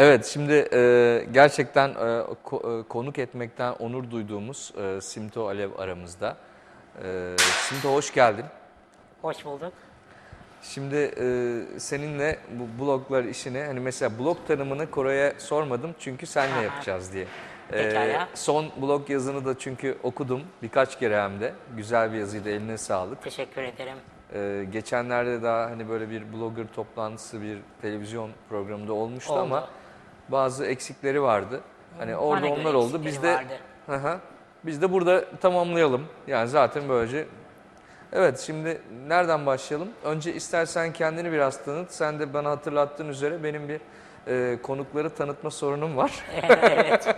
Evet, şimdi e, gerçekten e, ko- e, konuk etmekten onur duyduğumuz e, Simto Alev aramızda. E, Simto hoş geldin. Hoş bulduk. Şimdi e, seninle bu bloglar işini, hani mesela blog tanımını Koray'a sormadım çünkü senle yapacağız diye. E, son blog yazını da çünkü okudum birkaç kere hem de. Güzel bir yazıydı, eline sağlık. Teşekkür ederim. Ee, geçenlerde daha hani böyle bir blogger toplantısı bir televizyon programında olmuştu Oldu. ama bazı eksikleri vardı. Hani orada Bana göre onlar oldu. Biz de eksikleri vardı. Hı hı. biz de burada tamamlayalım. Yani zaten böylece Evet şimdi nereden başlayalım? Önce istersen kendini biraz tanıt. Sen de bana hatırlattığın üzere benim bir e, konukları tanıtma sorunum var. evet.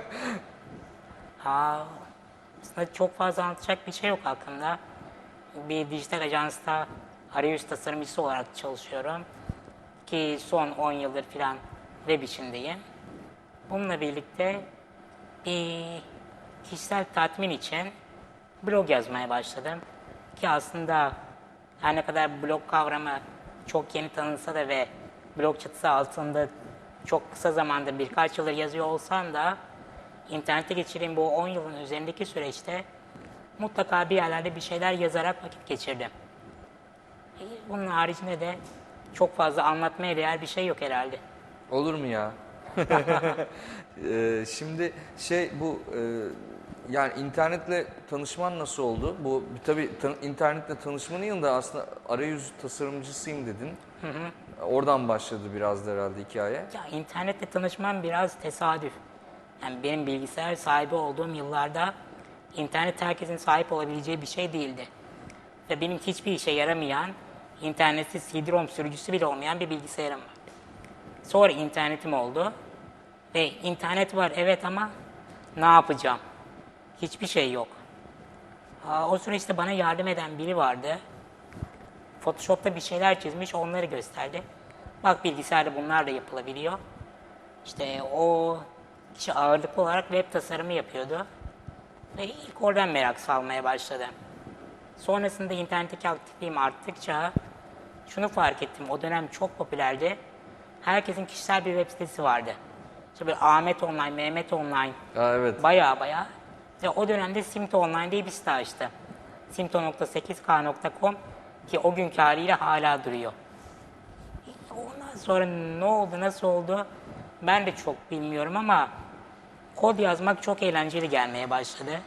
Aa, aslında çok fazla anlatacak bir şey yok hakkında. Bir dijital ajansta arayüz tasarımcısı olarak çalışıyorum. Ki son 10 yıldır falan web içindeyim. Bununla birlikte bir kişisel tatmin için blog yazmaya başladım. Ki aslında her ne kadar blog kavramı çok yeni tanınsa da ve blog çatısı altında çok kısa zamanda birkaç yıldır yazıyor olsam da internette geçirdiğim bu 10 yılın üzerindeki süreçte mutlaka bir yerlerde bir şeyler yazarak vakit geçirdim. Bunun haricinde de çok fazla anlatmaya değer bir şey yok herhalde. Olur mu ya? Ee, şimdi şey bu e, yani internetle tanışman nasıl oldu? Bu tabii tan- internetle tanışmanın yanında aslında arayüz tasarımcısıyım dedin. Oradan başladı biraz da herhalde hikaye. Ya internetle tanışmam biraz tesadüf. Yani benim bilgisayar sahibi olduğum yıllarda internet herkesin sahip olabileceği bir şey değildi. Ve benim hiçbir işe yaramayan, internetsiz CD-ROM sürücüsü bile olmayan bir bilgisayarım var. Sonra internetim oldu. Ve internet var evet ama ne yapacağım? Hiçbir şey yok. O süreçte bana yardım eden biri vardı. Photoshop'ta bir şeyler çizmiş, onları gösterdi. Bak bilgisayarda bunlar da yapılabiliyor. İşte o kişi ağırlıklı olarak web tasarımı yapıyordu. Ve ilk oradan merak salmaya başladım. Sonrasında internetteki aktifliğim arttıkça şunu fark ettim. O dönem çok popülerdi. Herkesin kişisel bir web sitesi vardı. İşte böyle Ahmet Online, Mehmet Online, Aa, evet. Baya baya. Ve o dönemde Simto Online diye bir site açtı. Simto.8k.com ki o günkü haliyle hala duruyor. Ondan sonra ne oldu, nasıl oldu ben de çok bilmiyorum ama kod yazmak çok eğlenceli gelmeye başladı.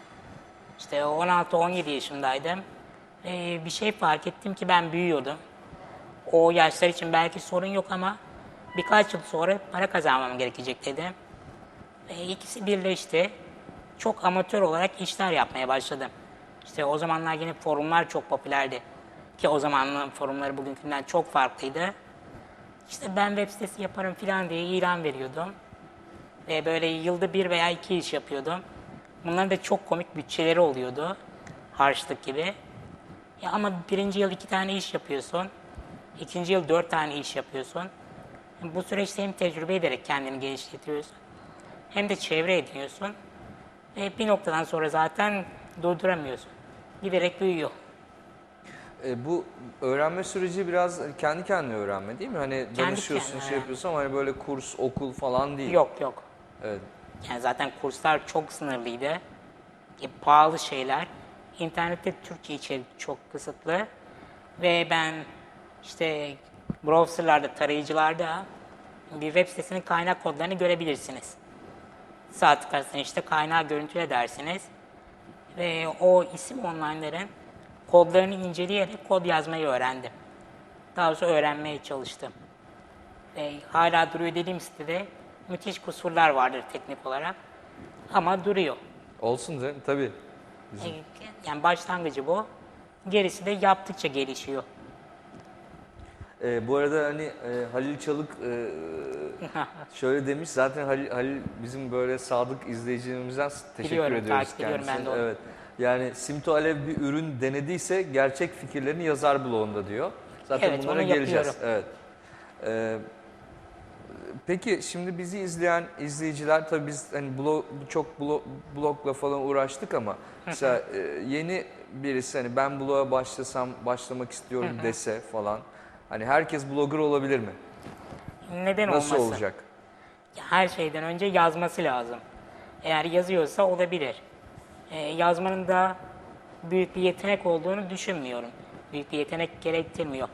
İşte 16-17 yaşındaydım. Ee, bir şey fark ettim ki ben büyüyordum. O yaşlar için belki sorun yok ama birkaç yıl sonra para kazanmam gerekecek dedim. Ve ikisi birleşti. Çok amatör olarak işler yapmaya başladım. İşte o zamanlar yine forumlar çok popülerdi. Ki o zamanın forumları bugünkünden çok farklıydı. İşte ben web sitesi yaparım falan diye ilan veriyordum. Ve böyle yılda bir veya iki iş yapıyordum. Bunların da çok komik bütçeleri oluyordu. Harçlık gibi. Ya ama birinci yıl iki tane iş yapıyorsun. ikinci yıl dört tane iş yapıyorsun. Bu süreçte hem tecrübe ederek kendini geliştiriyorsun hem de çevre ediniyorsun. Ve bir noktadan sonra zaten durduramıyorsun. Giderek büyüyor. E, bu öğrenme süreci biraz kendi kendine öğrenme değil mi? Hani danışıyorsun, kendine, şey yapıyorsun ama hani böyle kurs, okul falan değil. Yok yok. Evet. Yani zaten kurslar çok sınırlıydı. E, pahalı şeyler. İnternette Türkçe içerik çok kısıtlı. Ve ben işte browserlarda, tarayıcılarda bir web sitesinin kaynak kodlarını görebilirsiniz. Sağ tıklarsanız işte kaynağı görüntüle dersiniz. Ve o isim online'ların kodlarını inceleyerek kod yazmayı öğrendim. Daha doğrusu öğrenmeye çalıştım. Ve hala duruyor dediğim sitede müthiş kusurlar vardır teknik olarak. Ama duruyor. Olsun canım tabii. E, Yani başlangıcı bu. Gerisi de yaptıkça gelişiyor. E, bu arada hani e, Halil Çalık e, şöyle demiş zaten Halil, Halil bizim böyle sadık izleyicilerimizden teşekkür Biliyorum, ediyoruz takip ediyorum ben de onu. Evet. Yani Simto Alev bir ürün denediyse gerçek fikirlerini yazar blogunda diyor. Zaten Evet, bunlara onu geleceğiz. yapıyorum. Evet. E, peki şimdi bizi izleyen izleyiciler tabii biz hani blog, çok blog, blogla falan uğraştık ama mesela e, yeni birisi hani ben bloğa başlasam başlamak istiyorum dese falan hani herkes blogger olabilir mi? Neden Nasıl olmasın? olacak? her şeyden önce yazması lazım. Eğer yazıyorsa olabilir. Ee, yazmanın da büyük bir yetenek olduğunu düşünmüyorum. Büyük bir yetenek gerektirmiyor.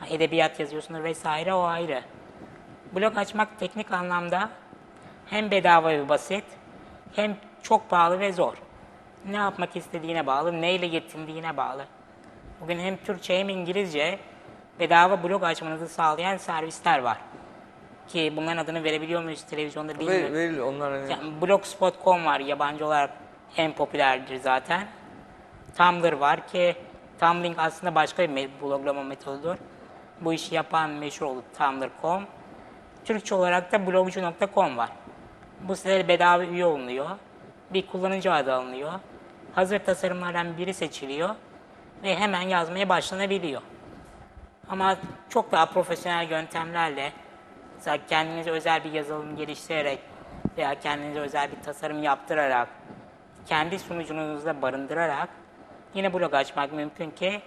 Ha, edebiyat yazıyorsunuz vesaire o ayrı. Blog açmak teknik anlamda hem bedava ve basit hem çok pahalı ve zor. Ne yapmak istediğine bağlı, neyle yetindiğine bağlı. Bugün hem Türkçe hem İngilizce bedava blog açmanızı sağlayan servisler var. Ki bunların adını verebiliyor muyuz televizyonda Ver, bilmiyorum. veril onlar hani Yani blogspot.com var yabancı olarak en popülerdir zaten. Tumblr var ki Tumblr aslında başka bir me- bloglama metodudur. Bu işi yapan meşhur oldu Tumblr.com. Türkçe olarak da blogcu.com var. Bu sitede bedava üye olunuyor. Bir kullanıcı adı alınıyor. Hazır tasarımlardan biri seçiliyor ve hemen yazmaya başlanabiliyor. Ama çok daha profesyonel yöntemlerle mesela kendinize özel bir yazılım geliştirerek veya kendinize özel bir tasarım yaptırarak kendi sunucunuzda barındırarak yine blog açmak mümkün ki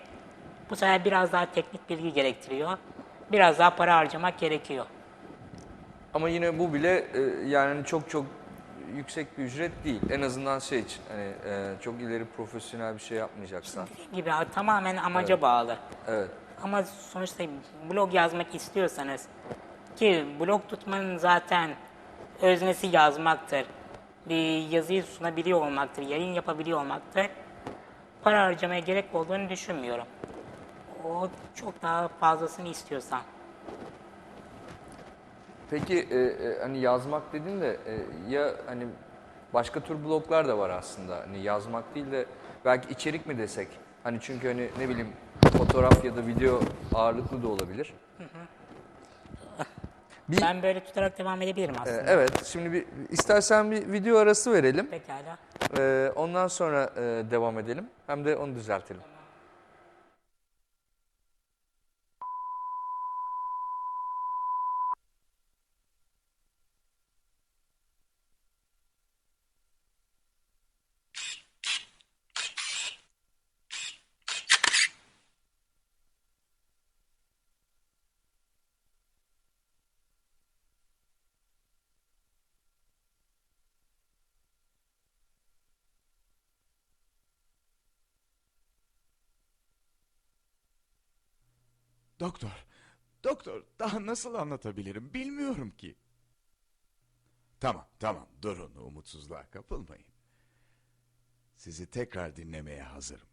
bu sefer biraz daha teknik bilgi gerektiriyor. Biraz daha para harcamak gerekiyor. ama yine bu bile e, yani çok çok yüksek bir ücret değil. En azından şey için hani e, çok ileri profesyonel bir şey yapmayacaksan. Gibi tamamen amaca bağlı. Evet. Ama sonuçta blog yazmak istiyorsanız ki blog tutmanın zaten öznesi yazmaktır. Bir yazıyı sunabiliyor olmaktır, yayın yapabiliyor olmaktır. Para harcamaya gerek olduğunu düşünmüyorum. O çok daha fazlasını istiyorsan. Peki e, e, hani yazmak dedin de e, ya hani başka tür bloglar da var aslında. Hani yazmak değil de belki içerik mi desek? Hani çünkü hani ne bileyim fotoğraf ya da video ağırlıklı da olabilir. Bir- Ben böyle tutarak devam edebilirim E, aslında. evet şimdi bir istersen bir video arası verelim. Pekala. E, ondan sonra e, devam edelim. Hem de onu düzeltelim. Doktor, doktor daha nasıl anlatabilirim bilmiyorum ki. Tamam, tamam durun umutsuzluğa kapılmayın. Sizi tekrar dinlemeye hazırım.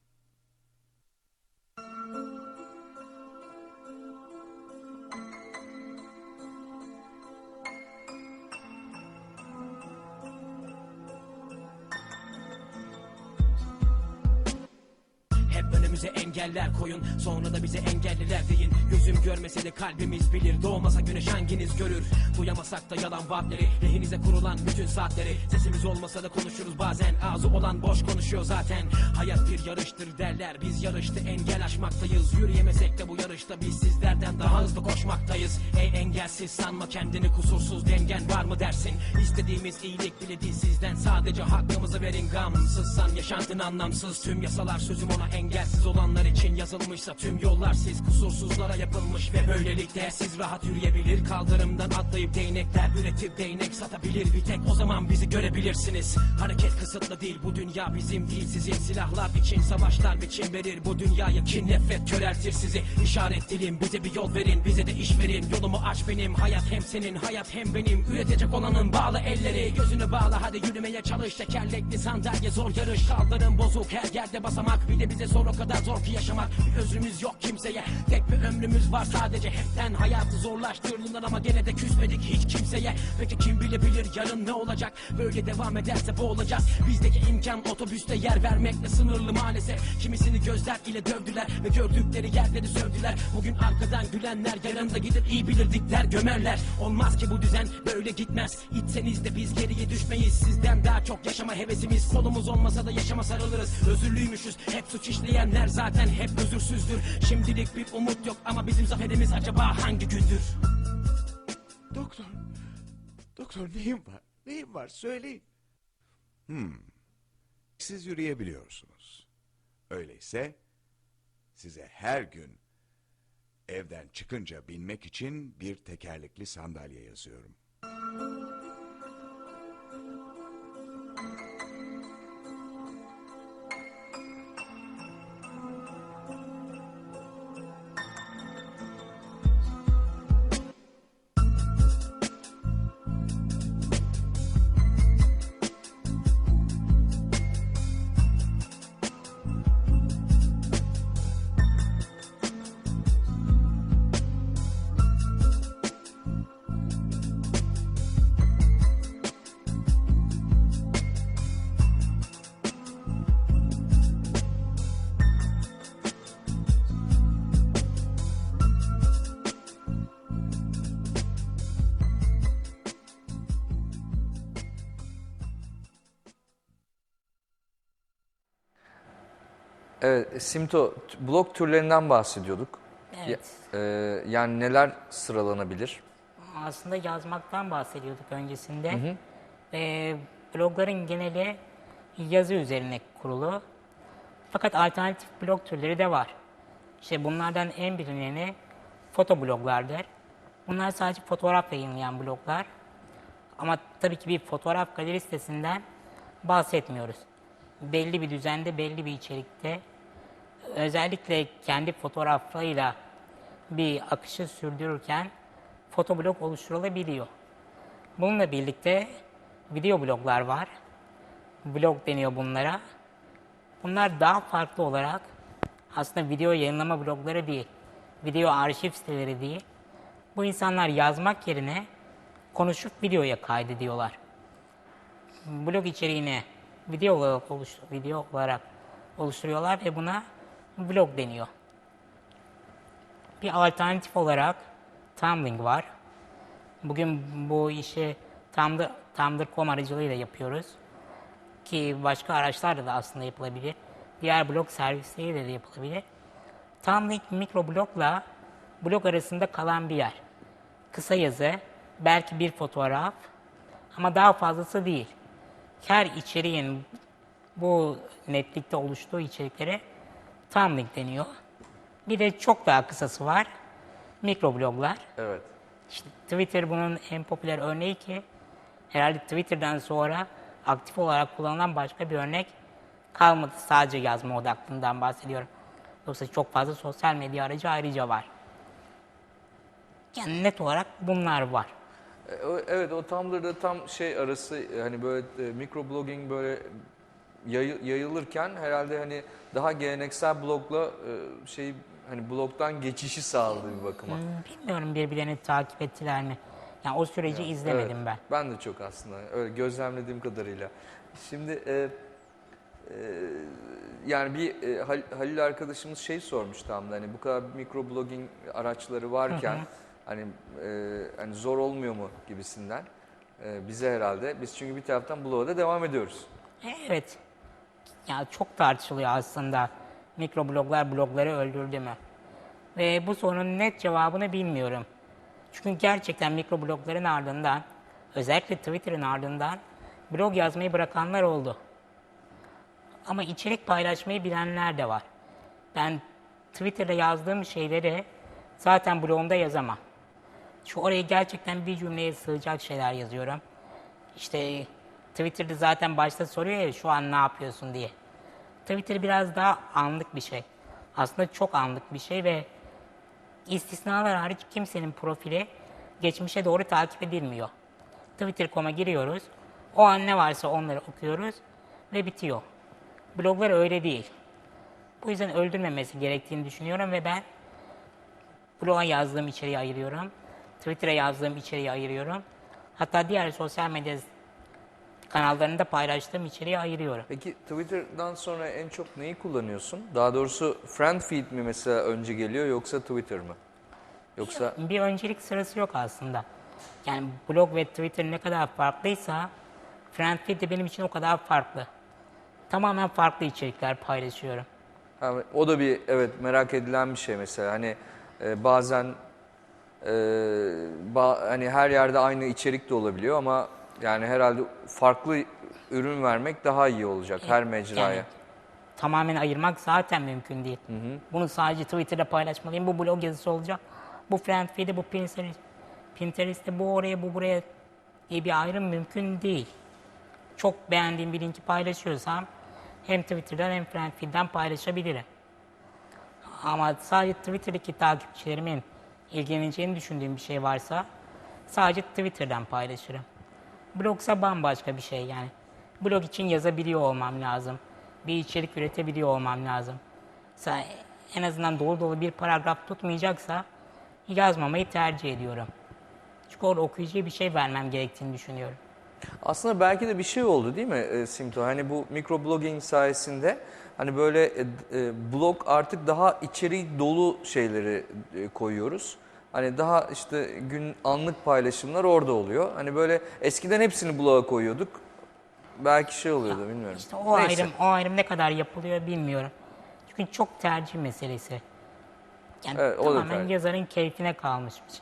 Önümüze engeller koyun. Sonra da bize engelliler deyin. Gözüm görmese de kalbimiz bilir. Doğmasa güneş hanginiz görür? Duyamasak da yalan vaatleri. Lehinize kurulan bütün saatleri. Sesimiz olmasa da konuşuruz. Bazen Ağzı olan boş konuşuyor zaten. Hayat bir yarıştır derler. Biz yarışta engel aşmaktayız. Yürüyemesek de bu yarışta Biz sizlerden daha hızlı koşmaktayız. Ey engelsiz sanma kendini kusursuz Dengen var mı dersin? İstediğimiz iyilik bile değil sizden. Sadece hakkımızı verin gamsızsan Yaşantın anlamsız. Tüm yasalar sözüm ona engelsiz olanlar için yazılmışsa Tüm yollar siz kusursuzlara yapılmış Ve böylelikle siz rahat yürüyebilir. Kaldırımdan atlayıp değnekler üretip değnek satabilir. Bir tek o zaman bizi görebilirsiniz. Hareket kısıtlı değil bu dünya bizim değil. Sizin silahlar için savaşlar biçim verir Bu dünyaya kin nefret köreltir sizi. İşaret dilim bize bir yol verin Bize de iş verin. Yolumu aç benim Hayat hem senin hayat hem benim. Üretecek olanın bağlı elleri Gözünü bağla. Hadi yürümeye çalış Tekerlekli sandalye zor yarış. Kaldırım bozuk her yerde basamak. Bir de bize zor o kadar zor ki yaşamak Bir özrümüz yok kimseye. Tek bir ömrümüz var sadece. Hepten hayatı zorlaştırdılar ama gene de küsmedik hiç kimseye. Peki kim bilebilir yarın ne olacak? Böyle devam ederse boğulacağız. Bizdeki imkan otobüste yer vermekle sınırlı maalesef. Kimisini gözler ile dövdüler Ve gördükleri yerleri sövdüler. Bugün arkadan gülenler yarın gidip iyi bilirdikler gömerler. Olmaz ki bu düzen böyle gitmez. İtseniz de biz geriye düşmeyiz. Sizden daha çok yaşama hevesimiz. Kolumuz olmasa da yaşama sarılırız. Özürlüymüşüz. Hep suç işleyenler zaten hep özürsüzdür Şimdilik bir umut yok ama bizim zaferimiz acaba hangi gündür? Doktor, doktor neyim var? Neyim var söyleyin. Hmm, siz yürüyebiliyorsunuz. Öyleyse size her gün evden çıkınca binmek için bir tekerlekli sandalye yazıyorum. Evet, Simto, t- blog türlerinden bahsediyorduk. Evet. Ya- e, yani neler sıralanabilir? Aslında yazmaktan bahsediyorduk öncesinde. Ee, blogların geneli yazı üzerine kurulu. Fakat alternatif blog türleri de var. İşte bunlardan en bilineni fotobloglardır. Bunlar sadece fotoğraf yayınlayan bloglar. Ama tabii ki bir fotoğraf galeri sitesinden bahsetmiyoruz. Belli bir düzende, belli bir içerikte özellikle kendi fotoğraflarıyla bir akışı sürdürürken fotoblog oluşturulabiliyor. Bununla birlikte video bloglar var. Blog deniyor bunlara. Bunlar daha farklı olarak aslında video yayınlama blogları değil, video arşiv siteleri değil. Bu insanlar yazmak yerine konuşup videoya kaydediyorlar. Blog içeriğini video olarak, oluştur video olarak oluşturuyorlar ve buna blog deniyor. Bir alternatif olarak Tumblr var. Bugün bu işi Tumblr, Tumblr.com aracılığıyla yapıyoruz. Ki başka araçlarla da aslında yapılabilir. Diğer blog servisleriyle de yapılabilir. Tumblr mikroblogla blog arasında kalan bir yer. Kısa yazı, belki bir fotoğraf ama daha fazlası değil. Her içeriğin bu netlikte oluştuğu içeriklere Tumblr deniyor. Bir de çok daha kısası var. Mikrobloglar. Evet. İşte Twitter bunun en popüler örneği ki herhalde Twitter'dan sonra aktif olarak kullanılan başka bir örnek kalmadı. Sadece yazma odaklından bahsediyorum. Yoksa çok fazla sosyal medya aracı ayrıca var. Yani net olarak bunlar var. E, o- Evet o Tumblr'da tam şey arası e, hani böyle e, microblogging böyle yayı- yayılırken herhalde hani daha geleneksel blogla e, şey hani blogdan geçişi sağladı bir bakıma. Bilmiyorum birbirlerini takip ettiler mi? Yani o süreci izlemedim Evet, ben. Ben de çok aslında öyle gözlemlediğim kadarıyla. Şimdi e, e, yani bir e, Hal- Halil arkadaşımız şey sormuş tam da hani bu kadar mikroblogging araçları varken hani e, hani zor olmuyor mu gibisinden e, bize herhalde. Biz çünkü bir taraftan blog'a da devam ediyoruz. Evet. Ya çok tartışılıyor aslında. Mikrobloglar blogları öldürdü mü? Ve bu sorunun net cevabını bilmiyorum. Çünkü gerçekten mikroblogların ardından, özellikle Twitter'ın ardından blog yazmayı bırakanlar oldu. Ama içerik paylaşmayı bilenler de var. Ben Twitter'da yazdığım şeyleri zaten blogumda yazamam. Şu oraya gerçekten bir cümleye sığacak şeyler yazıyorum. İşte Twitter'da zaten başta soruyor ya şu an ne yapıyorsun diye. Twitter biraz daha anlık bir şey. Aslında çok anlık bir şey ve istisnalar hariç kimsenin profili geçmişe doğru takip edilmiyor. Twitter.com'a giriyoruz. O an ne varsa onları okuyoruz ve bitiyor. Bloglar öyle değil. Bu yüzden öldürmemesi gerektiğini düşünüyorum ve ben bloga yazdığım içeriği ayırıyorum. Twitter'a yazdığım içeriği ayırıyorum. Hatta diğer sosyal medya kanallarında paylaştığım içeriği ayırıyorum. Peki Twitter'dan sonra en çok neyi kullanıyorsun? Daha doğrusu friend feed mi mesela önce geliyor yoksa Twitter mı? Yoksa Bir öncelik sırası yok aslında. Yani blog ve Twitter ne kadar farklıysa Friendfeed de benim için o kadar farklı. Tamamen farklı içerikler paylaşıyorum. Ha, o da bir evet merak edilen bir şey mesela hani e, bazen e, ba- hani her yerde aynı içerik de olabiliyor ama yani herhalde farklı ürün vermek daha iyi olacak her mecraya. Yani tamamen ayırmak zaten mümkün değil. Bunu sadece Twitter'da paylaşmalıyım. Bu blog yazısı olacak. Bu Friendfeed'e, bu Pinterest, Pinterest'te, bu oraya, bu buraya diye bir ayrım mümkün değil. Çok beğendiğim bir linki paylaşıyorsam hem Twitter'dan hem Friendfeed'den paylaşabilirim. Ama sadece Twitter'daki takipçilerimin ilgileneceğini düşündüğüm bir şey varsa sadece Twitter'dan paylaşırım. Blogsa bambaşka bir şey yani. Blog için yazabiliyor olmam lazım. Bir içerik üretebiliyor olmam lazım. Mesela en azından dolu dolu bir paragraf tutmayacaksa yazmamayı tercih ediyorum. Çünkü orada okuyucuya bir şey vermem gerektiğini düşünüyorum. Aslında belki de bir şey oldu değil mi e, Simto? Hani bu mikroblogging sayesinde hani böyle e, e, blog artık daha içeriği dolu şeyleri koyuyoruz. Hani daha işte gün anlık paylaşımlar orada oluyor. Hani böyle eskiden hepsini bloga koyuyorduk. Belki şey oluyordu bilmiyorum. İşte o Neyse. ayrım o ayrım ne kadar yapılıyor bilmiyorum. Çünkü çok tercih meselesi. Yani Evet, o da tamamen tercih. yazarın keyfine kalmış bir şey.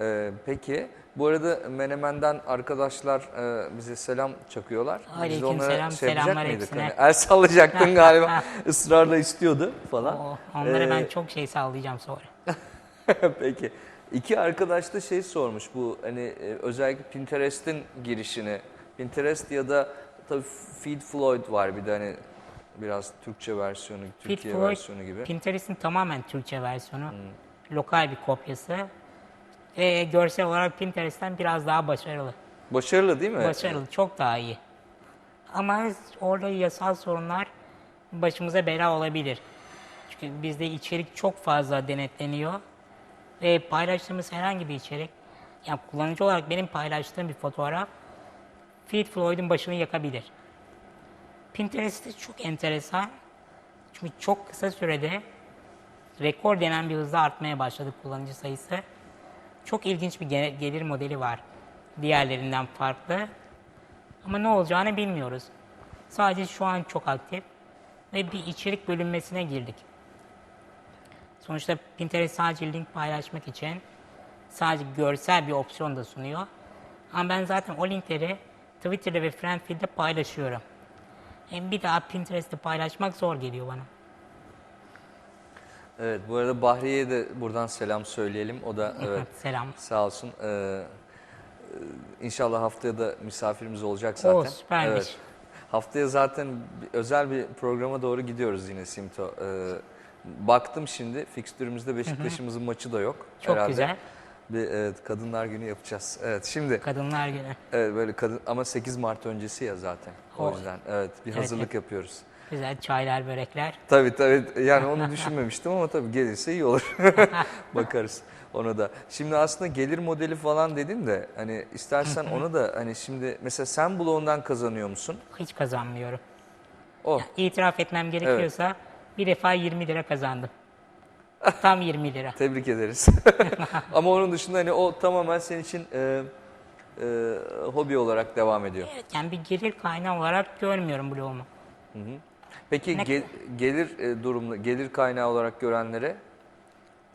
Ee, peki bu arada Menemen'den arkadaşlar e, bize selam çakıyorlar. Biz de Aleyküm onlara selam, şey yapacak selamlar mıydık? hepsine. Hani el sallayacaktın galiba ısrarla istiyordu falan. O, onlara Ee, ben çok şey sağlayacağım sonra. Peki. İki arkadaş da şey sormuş bu hani e, özellikle Pinterest'in girişini. Pinterest ya da tabii Feed Floyd var bir de hani biraz Türkçe versiyonu, Türkiye Floyd, versiyonu gibi. Pinterest'in tamamen Türkçe versiyonu. Hmm. Lokal bir kopyası. Ve görsel olarak Pinterest'ten biraz daha başarılı. Başarılı değil mi? Başarılı, çok daha iyi. Ama orada yasal sorunlar başımıza bela olabilir. Çünkü bizde içerik çok fazla denetleniyor. Ve paylaştığımız herhangi bir içerik, yani kullanıcı olarak benim paylaştığım bir fotoğraf, Feed Floyd'un başını yakabilir. Pinterest'te çok enteresan. Çünkü çok kısa sürede rekor denen bir hızla artmaya başladı kullanıcı sayısı. Çok ilginç bir gelir modeli var. Diğerlerinden farklı. Ama ne olacağını bilmiyoruz. Sadece şu an çok aktif ve bir içerik bölünmesine girdik. Sonuçta Pinterest sadece link paylaşmak için sadece görsel bir opsiyon da sunuyor. Ama ben zaten o linkleri Twitter'da ve Friendfeed'de paylaşıyorum. Hem bir daha Pinterest'te paylaşmak zor geliyor bana. Evet bu arada Bahriye'ye de buradan selam söyleyelim. O da evet Selam. sağ olsun. Ee, e, inşallah haftaya da misafirimiz olacak zaten. Oo, süpermiş. Haftaya zaten özel bir programa doğru gidiyoruz yine Simto. Ee, baktım şimdi fikstürümüzde Beşiktaş'ımızın maçı da yok. Çok herhalde. güzel. Bir evet, Kadınlar Günü yapacağız. Evet şimdi Kadınlar günü. evet, böyle kadın ama 8 Mart öncesi ya zaten. O yüzden evet bir Evet, hazırlık evet. yapıyoruz. Güzel çaylar, börekler. Tabii tabii yani onu düşünmemiştim ama tabii gelirse iyi olur. Bakarız ona da. Şimdi aslında gelir modeli falan dedin de hani istersen onu da hani şimdi mesela sen bloğundan kazanıyor musun? Hiç kazanmıyorum. O. İtiraf etmem gerekiyorsa bir defa 20 lira kazandım. Tam 20 lira. Tebrik ederiz. ama onun dışında hani o tamamen senin için e, e, hobi olarak devam ediyor. Evet, yani bir gelir kaynağı olarak görmüyorum blogumu. Peki Ne- ge- gelir e, durumlu gelir kaynağı olarak görenlere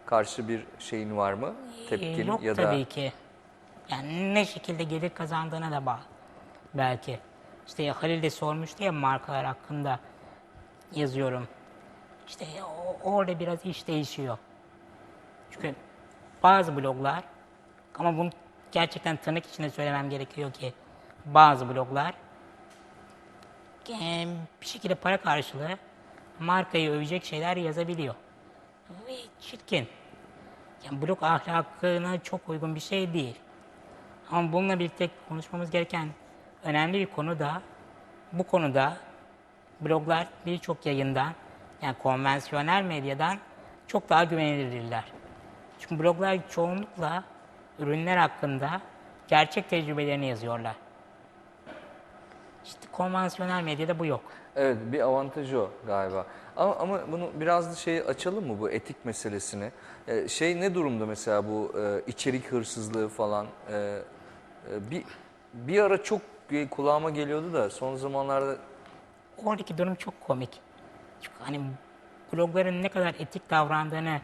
karşı bir şeyin var mı? Ee, Tepkin Yok ya da tabii ki. Yani ne şekilde gelir kazandığına da bağlı. Belki. İşte Halil de sormuştu ya markalar hakkında yazıyorum. İşte orada biraz iş değişiyor. Çünkü bazı bloglar ama bunu gerçekten tırnak içinde söylemem gerekiyor ki bazı bloglar bir şekilde para karşılığı markayı övecek şeyler yazabiliyor. Ve çirkin. Yani blog ahlakına çok uygun bir şey değil. Ama bununla birlikte konuşmamız gereken önemli bir konu da bu konuda bloglar birçok yayından yani konvansiyonel medyadan çok daha güvenilirler. Çünkü bloglar çoğunlukla ürünler hakkında gerçek tecrübelerini yazıyorlar. İşte konvansiyonel medyada bu yok. Evet bir avantajı o galiba. Ama, ama bunu biraz da şey açalım mı bu etik meselesini? Ee, şey ne durumda mesela bu e, içerik hırsızlığı falan? Ee, e, bir bir ara çok e, kulağıma geliyordu da son zamanlarda Oradaki durum çok komik. Hani blogların ne kadar etik davrandığını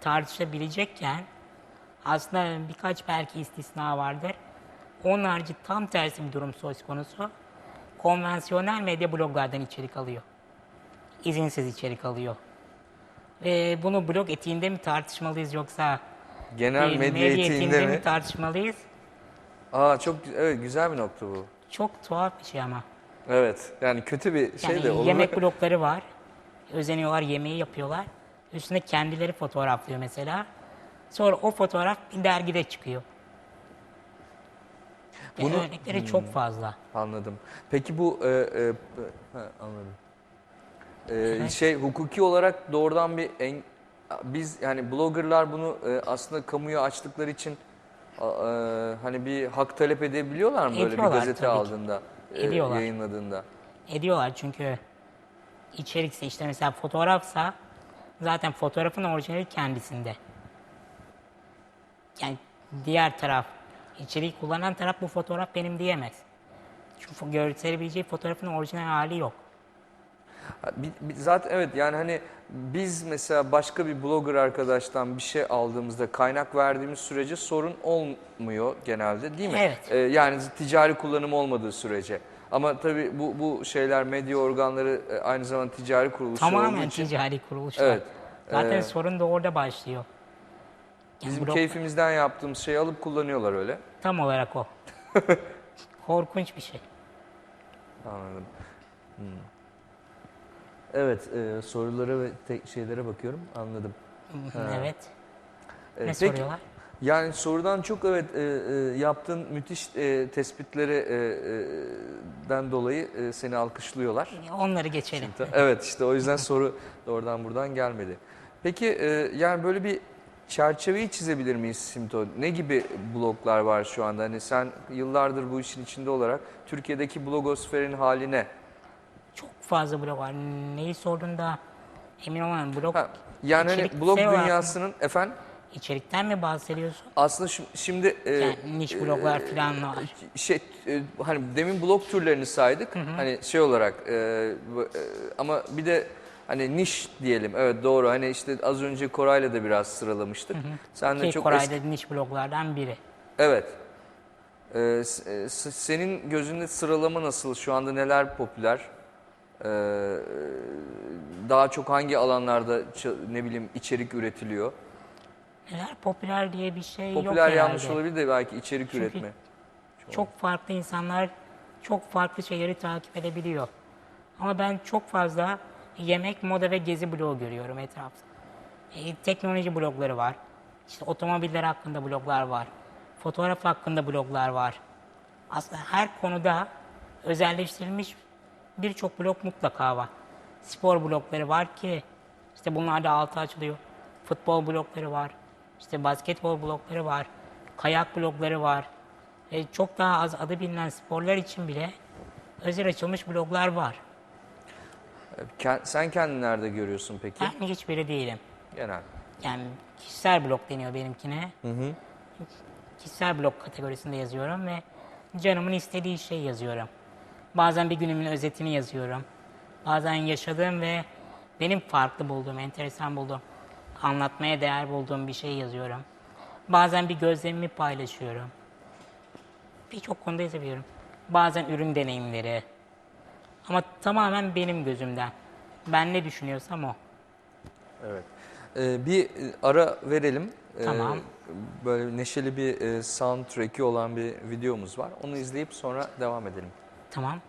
tartışabilecekken aslında birkaç belki istisna vardır. Onun harici tam tersi bir durum söz konusu. Konvansiyonel medya bloglardan içerik alıyor. İzinsiz içerik alıyor. Ve bunu blog etiğinde mi tartışmalıyız yoksa genel bir medya etiğinde mi? mi tartışmalıyız? Aa çok evet güzel bir nokta bu. Çok tuhaf bir şey ama. Evet. Yani kötü bir şey Yani de olur. yemek blokları var. Özeniyorlar, yemeği yapıyorlar. Üstünde kendileri fotoğraflıyor mesela. Sonra o fotoğraf bir dergide çıkıyor. Bunu- örnekleri çok fazla. Anladım. Peki bu e, e, ha, anladım. E, şey hukuki olarak doğrudan bir en, biz yani bloggerlar bunu e, aslında kamuya açtıkları için e, hani bir hak talep edebiliyorlar mı böyle bir gazete aldığında, e, yayınladığında? Ediyorlar çünkü içerikse işte mesela fotoğrafsa zaten fotoğrafın orijinali kendisinde. Yani diğer taraf, içeriği kullanan taraf bu fotoğraf benim diyemez. Çünkü gösterebileceği fotoğrafın orijinal hali yok. Zaten evet yani hani biz mesela başka bir blogger arkadaştan bir şey aldığımızda kaynak verdiğimiz sürece sorun olmuyor genelde değil mi? Evet. Ee, yani ticari kullanım olmadığı sürece. Ama tabii bu bu şeyler medya organları e, aynı zamanda ticari kuruluşlar olduğu Tamamen için ticari kuruluşlar. Evet. Zaten Ee, sorun da orada başlıyor. Yani bizim blok- keyfimizden yaptığımız şeyi alıp kullanıyorlar öyle. Tam olarak o. Korkunç bir şey. Anladım. Hmm. Evet, e, sorulara ve tek şeylere bakıyorum. Anladım. Evet. E, Ne peki, soruyorlar? Yani sorudan çok evet e, e, yaptığın müthiş e, tespitleri e, e, den dolayı e, seni alkışlıyorlar. Onları geçelim. Evet işte o yüzden soru doğrudan buradan gelmedi. Peki e, yani böyle bir çerçeveyi çizebilir miyiz Simto? Ne gibi bloglar var şu anda? Hani sen yıllardır bu işin içinde olarak Türkiye'deki blogosferin haline Çok fazla blog var. Neyi sorduğunda emin olamadım. Blog Ha, yani hani blog şey dünyasının efendim içerikten mi bahsediyorsun? aslında şi- şimdi e, Yani niş bloglar falan var. şey e, hani demin blog türlerini saydık. Hani şey olarak e, bu- e, ama bir de hani niş diyelim. Evet doğru. Hani işte az önce Koray'la da biraz sıralamıştık. Sen de Ki çok Koray'da eski- niş bloglardan biri. Evet. Ee, s- e, s- senin gözünde sıralama nasıl? Şu anda neler popüler? Ee, daha çok hangi alanlarda ç- ne bileyim içerik üretiliyor? Neler popüler diye bir şey yok Popüler herhalde. yanlış olabilir de belki içerik Çünkü üretme. Çok farklı insanlar çok farklı şeyleri takip edebiliyor. Ama ben çok fazla yemek, moda ve gezi bloğu görüyorum etrafta. E, teknoloji blogları var. İşte otomobiller hakkında bloglar var. Fotoğraf hakkında bloglar var. Aslında her konuda özelleştirilmiş birçok blog mutlaka var. Spor blogları var ki işte bunlar da altı açılıyor. Futbol blogları var. İşte basketbol blogları var. Kayak blogları var. E, çok daha az adı bilinen sporlar için bile özel açılmış bloglar var. Ken- Sen kendini nerede görüyorsun peki? Ben hiçbiri değilim. Genel. Yani kişisel blog deniyor benimkine. Kişisel blog kategorisinde yazıyorum ve canımın istediği şey yazıyorum. Bazen bir günümün özetini yazıyorum. Bazen yaşadığım ve benim farklı bulduğum, enteresan bulduğum, anlatmaya değer bulduğum bir şey yazıyorum. Bazen bir gözlemimi paylaşıyorum. Birçok konuda yazabiliyorum. Bazen ürün deneyimleri. Ama tamamen benim gözümden. Ben ne düşünüyorsam o. Evet. Ee, bir e, ara verelim. Ee, Tamam. böyle neşeli bir e, soundtrack'i olan bir videomuz var. Onu izleyip sonra devam edelim. Tamam.